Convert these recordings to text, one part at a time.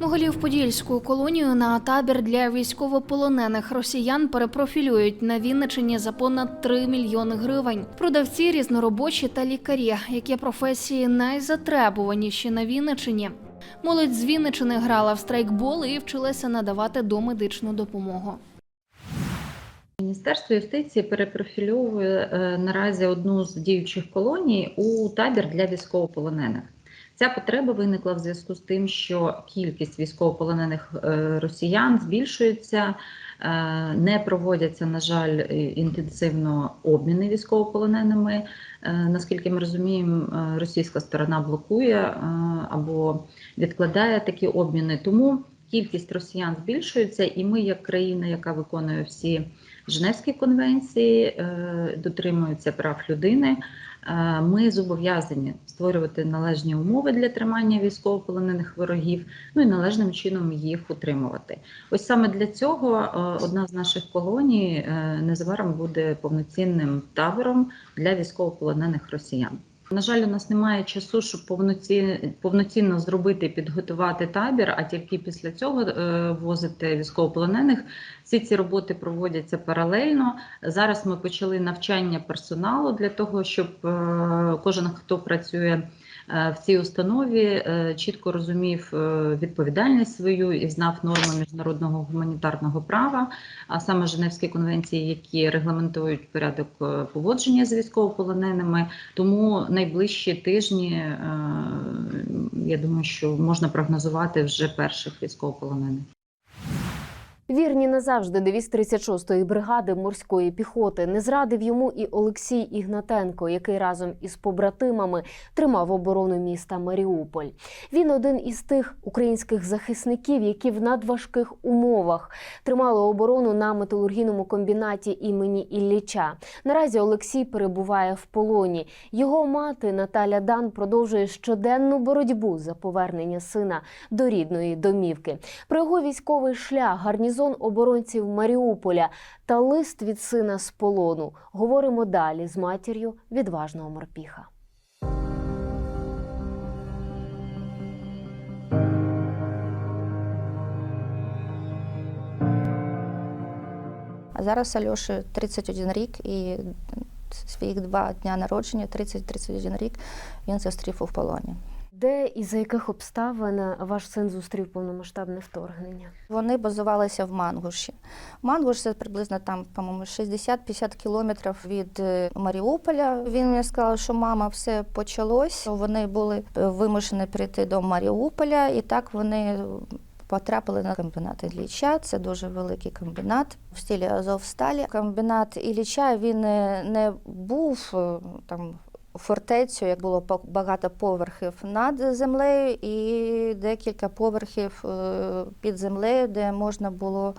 Могилів-Подільську колонію на табір для військовополонених росіян перепрофілюють на Вінничині за понад 3 мільйони гривень. Продавці, різноробочі та лікарі, які професії найзатребуваніші на Вінничині. Молодь з Вінничини грала в страйкбол і вчилася надавати домедичну допомогу. Міністерство юстиції перепрофільовує е, наразі одну з діючих колоній у табір для військовополонених. Ця потреба виникла в зв'язку з тим, що кількість військовополонених е, росіян збільшується, е, не проводяться, на жаль, е, інтенсивно обміни військовополоненими. Наскільки ми розуміємо, російська сторона блокує або відкладає такі обміни. Тому кількість росіян збільшується, і ми, як країна, яка виконує всі Женевські конвенції, дотримуються прав людини. Ми зобов'язані створювати належні умови для тримання військовополонених ворогів, ну і належним чином їх утримувати. Ось саме для цього е, одна з наших колоній е, незабаром буде повноцінним табором для військовополонених росіян. На жаль, у нас немає часу, щоб повноцінно, повноцінно зробити і підготувати табір, а тільки після цього е, возити військовополонених. Всі ці роботи проводяться паралельно. Зараз ми почали навчання персоналу для того, щоб е, кожен, хто працює в цій установі, е, чітко розумів е, відповідальність свою і знав норми міжнародного гуманітарного права, а саме Женевські конвенції, які регламентують порядок е, поводження з військовополоненими. Тому найближчі тижні е, я думаю, що можна прогнозувати вже перших військовополонених. Вірні назавжди девіз 36-ї бригади морської піхоти не зрадив йому і Олексій Ігнатенко, який разом із побратимами тримав оборону міста Маріуполь. Він один із тих українських захисників, які в надважких умовах тримали оборону на металургійному комбінаті імені Ілліча. Наразі Олексій перебуває в полоні. Його мати Наталя Дан продовжує щоденну боротьбу за повернення сина до рідної домівки. Про його військовий шлях, гарнізон оборонців Маріуполя та лист від сина з полону. Говоримо далі з матір'ю відважного морпіха. Зараз Альоші 31 рік і своїх два дня народження, 30-31 рік, він зустрів у полоні. Де і за яких обставин ваш син зустрів повномасштабне вторгнення? Вони базувалися в Мангуші. Мангуш це приблизно там, по-моєму, 60-50 кілометрів від е, Маріуполя. Він мені сказав, що мама, все почалось. Вони були е, вимушені прийти до Маріуполя, і так вони. Потрапили на комбінат Ілліча. Це дуже великий комбінат в стилі Азовсталі. Комбінат Ілліча він не, не був е, там фортецю, як було багато поверхів над землею і декілька поверхів е, під землею, де можна було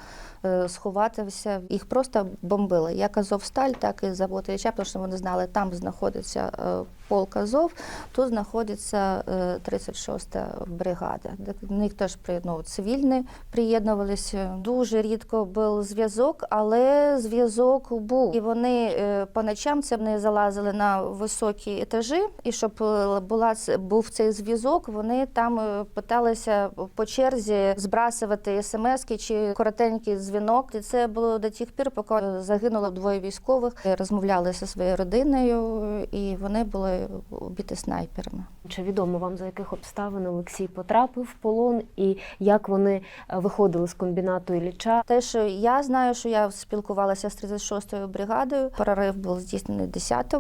сховатися. Їх просто бомбили. Як Азовсталь, так і завод Ілліча, тому що вони знали, там знаходиться е, полк Азов, тут знаходиться е, 36-та бригада. До них теж приєднували цивільні, приєднувалися. Дуже рідко був зв'язок, але зв'язок був. І вони е, по ночам це вони залазили на високі етажі, і щоб е, була був цей зв'язок, вони там е, питалися по черзі збрасувати смски чи коротенький дзвінок. І це було до тих пір, поки загинуло двоє військових. Е, Розмовляли зі своєю родиною, е, і вони були убиті снайперами. Чи відомо вам за яких обставин Олексій потрапив в полон і як вони е, виходили з комбінату Ілліча? Те, що я знаю, що я спілкувалася з 36-ю бригадою. Прорив був здійснений 10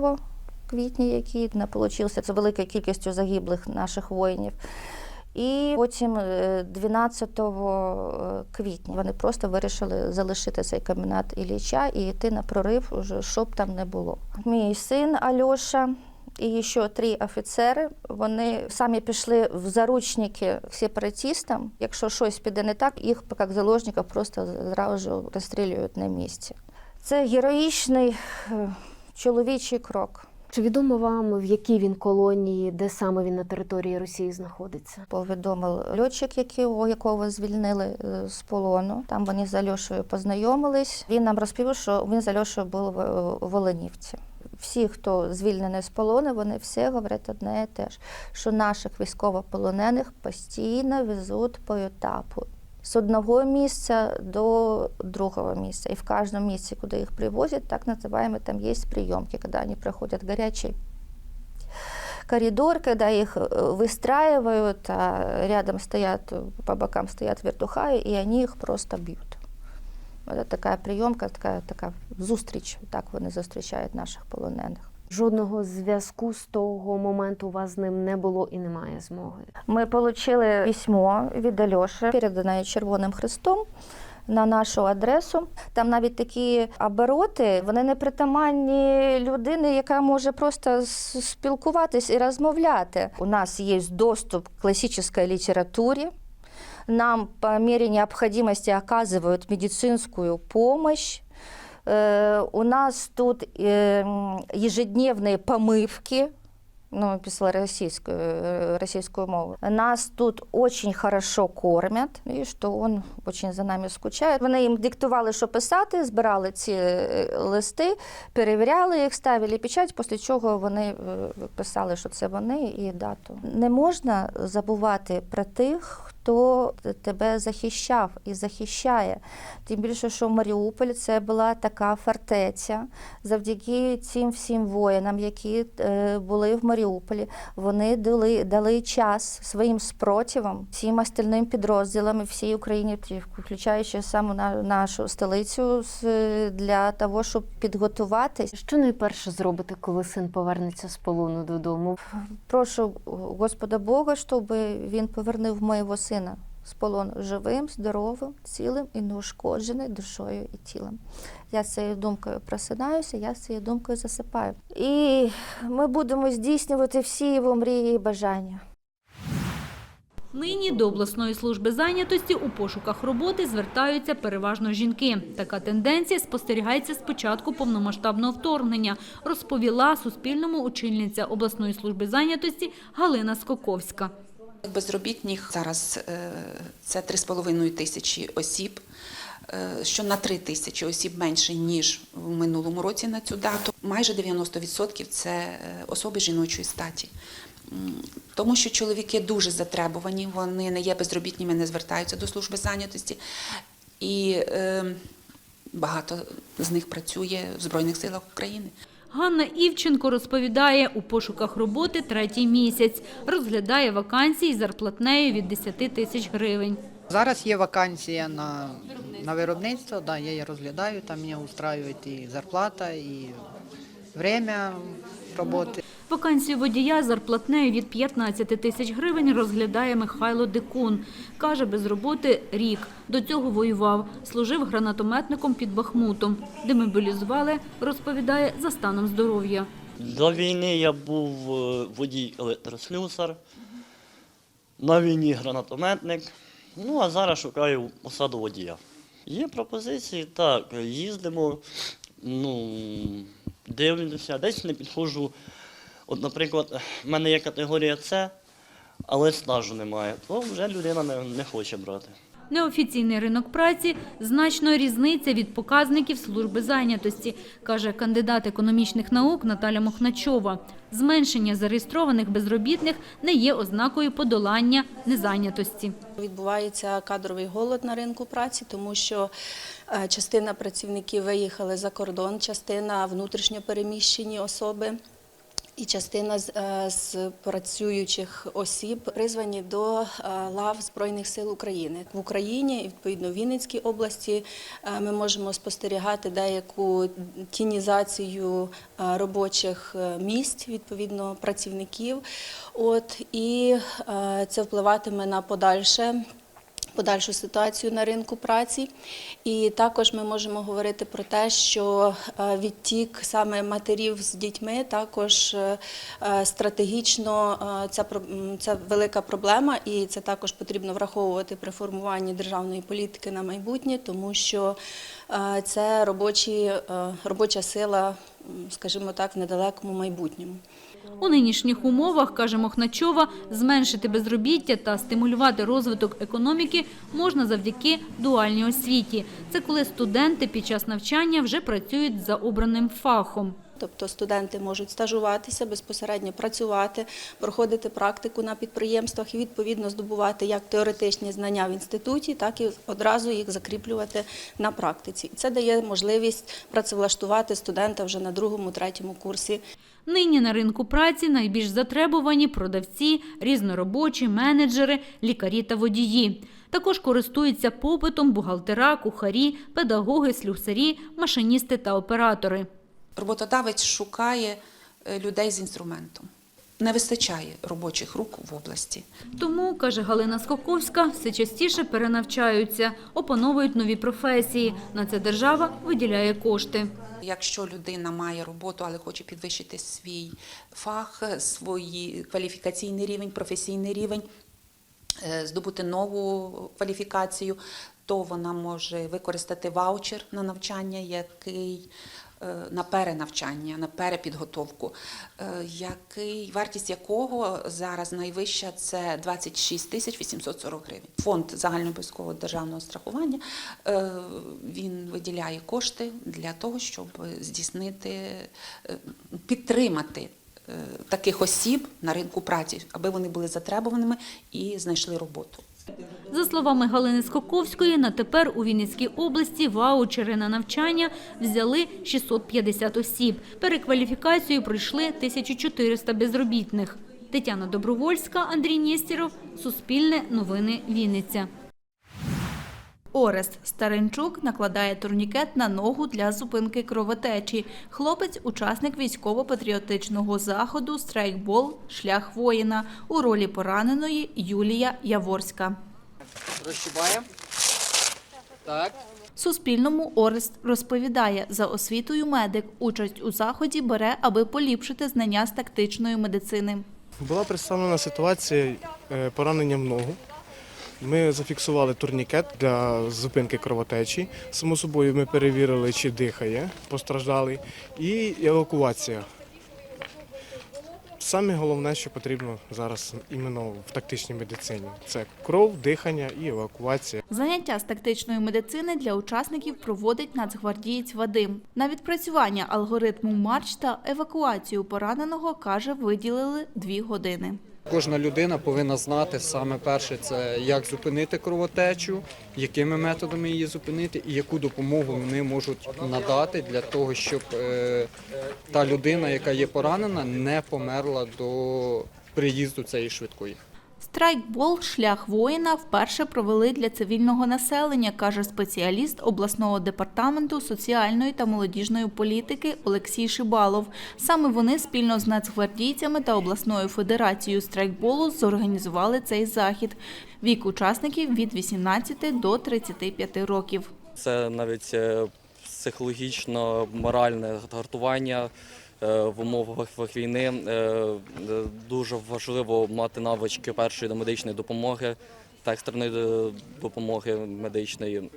квітня, який не получився. Це великою кількістю загиблих наших воїнів. І потім е, 12 квітня вони просто вирішили залишити цей комбінат Ілліча і йти на прорив, уже, щоб там не було. Мій син Альоша і ще три офіцери. Вони самі пішли в заручники сепаратистам. Якщо щось піде не так, їх як заложників просто зразу розстрілюють на місці. Це героїчний е, чоловічий крок. Чи відомо вам, в якій він колонії, де саме він на території Росії знаходиться? Повідомив льотчик, якого, якого звільнили е, з полону. Там вони з Альошею познайомились. Він нам розповів, що він з Альошею був в в Оленівці. всі, хто звільнений з полону, вони всі говорять одне і те ж, що наших військовополонених постійно везуть по етапу З одного місця до другого місця. І в кожному місці, куди їх привозять, так називаємо, там є прийомки, коли вони проходять гарячий коридор, когда их э, выстраивают, а рядом стоят, по бокам стоят вертухаи, и они их просто бьют. Это такая приемка, така, така зустріч, так вони зустрічають наших полонених. Жодного зв'язку з того моменту у вас з ним не було і немає змоги. Ми отримали письмо від Альоші, передане Червоним Христом. На нашу адресу там навіть такі обороти, вони не притаманні людини, яка може просто спілкуватись і розмовляти. У нас є доступ к классической литературе. Нам по мере необходимости оказывают медицинскую помощь. Э, У нас тут э, м, ежедневные помывки, ну, писала российскую, э, российскую мову. Нас тут очень хорошо кормят, і що він очень за нами скучає. Вони їм диктували, що писати, збирали ці е, листи, перевіряли їх, ставили печать, після чого вони е, писали, що це вони і дату. Не можна забувати про тих, хто тебе захищав і захищає. Тим більше, що Маріуполь це була така фортеця. Завдяки цим всім воїнам, які е, були в Маріуполі, вони дали, дали час своїм спротивам, всім остальним підрозділам і всій Україні, включаючи саму на- нашу столицю, для того, щоб підготуватись. Що найперше зробите, коли син повернеться з полону додому? Прошу Господа Бога, щоб він повернув моєго сина з полону живим, здоровим, цілим і неушкодженим душою і тілом. Я з цією думкою просинаюся, я з цією думкою засипаю. І ми будемо здійснювати всі його мрії і бажання. Нині до обласної служби зайнятості у пошуках роботи звертаються переважно жінки. Така тенденція спостерігається з початку повномасштабного вторгнення, розповіла Суспільному очільниця обласної служби зайнятості Галина Скоковська. Безробітних зараз е, це 3,5 тисячі осіб, е, що на 3 тисячі осіб менше, ніж в минулому році на цю дату. Майже 90% це е, особи жіночої статі. Тому що чоловіки дуже затребувані, вони не є безробітніми, не звертаються до служби зайнятості. І е, багато з них працює в Збройних силах України. Ганна Івченко розповідає, у пошуках роботи третій місяць. Розглядає вакансії з зарплатнею від 10 тисяч гривень. Зараз є вакансія на, на виробництво, да, я її розглядаю, там мене устраює і зарплата, і время роботи. Вакансію водія зарплатнею від 15 тисяч гривень розглядає Михайло Дикун. Каже, без роботи рік. До цього воював. Служив гранатометником під Бахмутом. Демобілізували, розповідає, за станом здоров'я. До війни я був е, водій електрослюсар, на війні гранатометник. Ну а зараз шукаю посаду водія. Є пропозиції, так, їздимо, ну, дивлюся, десь не підходжу. От, наприклад, в мене є категорія С, але стажу немає, то вже людина не, не хоче брати. Неофіційний ринок праці значно різниця від показників служби зайнятості, каже кандидат економічних наук Наталя Мохначова. Зменшення зареєстрованих безробітних не є ознакою подолання незайнятості. Відбувається кадровий голод на ринку праці, тому що е, частина працівників виїхали за кордон, частина внутрішньо переміщені особи. І частина з, е, з працюючих осіб призвані до е, лав Збройних сил України в Україні, і відповідно в Вінницькій області. е, Ми можемо спостерігати деяку тінізацію робочих місць, відповідно працівників. От і це впливатиме на подальше подальшу ситуацію на ринку праці. І також ми можемо говорити про те, що е, відтік саме матерів з дітьми також е, е, стратегічно е, це, велика проблема, і це також потрібно враховувати при формуванні державної політики на майбутнє, тому що це робочі, робоча сила, скажімо так, в недалекому майбутньому. У нинішніх умовах, каже Мохначова, зменшити безробіття та стимулювати розвиток економіки можна завдяки дуальній освіті. Це коли студенти під час навчання вже працюють за обраним фахом. Тобто студенти можуть стажуватися, безпосередньо працювати, проходити практику на підприємствах і відповідно здобувати як теоретичні знання в інституті, так і одразу їх закріплювати на практиці. Це дає можливість працевлаштувати студента вже на другому, третьому курсі. Нині на ринку праці найбільш затребувані продавці, різноробочі, менеджери, лікарі та водії. Також користуються попитом бухгалтера, кухарі, педагоги, слюсарі, машиністи та оператори. Роботодавець шукає е, людей з інструментом. Не вистачає робочих рук в області. Тому, каже Галина Скоковська, все частіше перенавчаються, опановують нові професії. На це держава виділяє кошти. Якщо людина має роботу, але хоче підвищити свій фах, свій кваліфікаційний рівень, професійний рівень, е, здобути нову кваліфікацію, то вона може використати ваучер на навчання, який на перенавчання, на перепідготовку, е, який, вартість якого зараз найвища це 26 тисяч 840 гривень. Фонд загальнообов'язкового державного страхування е, він виділяє кошти для того, щоб здійснити, е, підтримати е, таких осіб на ринку праці, аби вони були затребуваними і знайшли роботу. За словами Галини Скоковської, на тепер у Вінницькій області ваучери на навчання взяли 650 осіб. Перекваліфікацію пройшли 1400 безробітних. Тетяна Добровольська, Андрій Нєстєров, Суспільне новини Вінниця. Орест Старенчук накладає турнікет на ногу для зупинки кровотечі. Хлопець – учасник військово-патріотичного заходу «Страйкбол. Шлях воїна» у ролі пораненої Юлія Яворська. Розчібаємо. Так. Суспільному Орест розповідає, за освітою медик участь у заході бере, аби поліпшити знання з тактичної медицини. Була представлена ситуація е, поранення в ногу. Ми зафіксували турнікет для зупинки кровотечі. Само собою ми перевірили, чи дихає постраждалий, і евакуація. Саме головне, що потрібно зараз іменно в тактичній медицині це кров, дихання і евакуація. Заняття з тактичної медицини для учасників проводить нацгвардієць Вадим. На відпрацювання алгоритму марч та евакуацію пораненого, каже, виділили дві години. Кожна людина повинна знати саме перше, це як зупинити кровотечу, якими методами її зупинити і яку допомогу вони можуть надати для того, щоб е, та людина, яка є поранена, не померла до приїзду цієї швидкої. Страйкбол Шлях воїна вперше провели для цивільного населення, каже спеціаліст обласного департаменту соціальної та молодіжної політики Олексій Шибалов. Саме вони спільно з нацгвардійцями та обласною федерацією страйкболу зорганізували цей захід. Вік учасників від 18 до 35 років. Це навіть е, психологічно моральне гартування в умовах війни. Е, е, Дуже важливо мати навички першої медичної допомоги та екстреної е, допомоги медичної.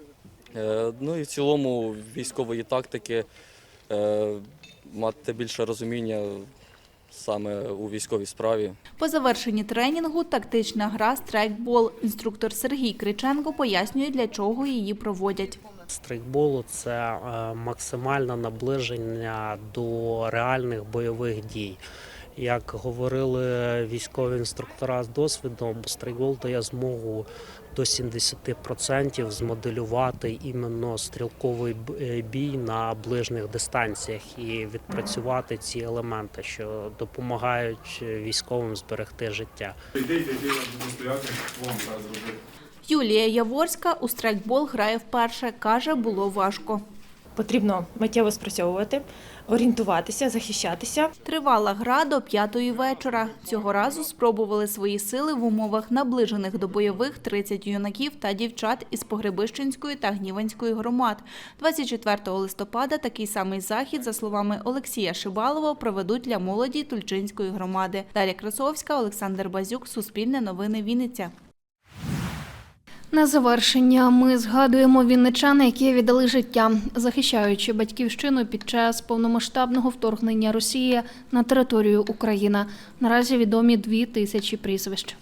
Е, Ну і в цілому військової тактики е, мати більше розуміння саме у військовій справі. По завершенні тренінгу тактична гра страйкбол. Інструктор Сергій Криченко пояснює, для чого її проводять. Стрейкболу це е, максимальне наближення до реальних бойових дій. Як говорили військові інструктора з досвідом, стрейкбол дає змогу до 70% змоделювати іменно стрілковий е, бій на ближніх дистанціях і відпрацювати ці елементи, що допомагають військовим зберегти життя. Юлія Яворська у страйкбол грає вперше. Каже, було важко. Потрібно миттєво спрацьовувати, орієнтуватися, захищатися. Тривала гра до п'ятої вечора. Цього разу спробували свої сили в умовах наближених до бойових 30 юнаків та дівчат із Погребищенської та Гніванської громад. 24 листопада такий самий захід, за словами Олексія Шибалова, проведуть для молоді Тульчинської громади. Дар'я Красовська, Олександр Базюк, Суспільне новини Вінниця. На завершення ми згадуємо вінничан, які віддали життя, захищаючи батьківщину під час повномасштабного вторгнення Росії на територію України. Наразі відомі дві тисячі прізвищ.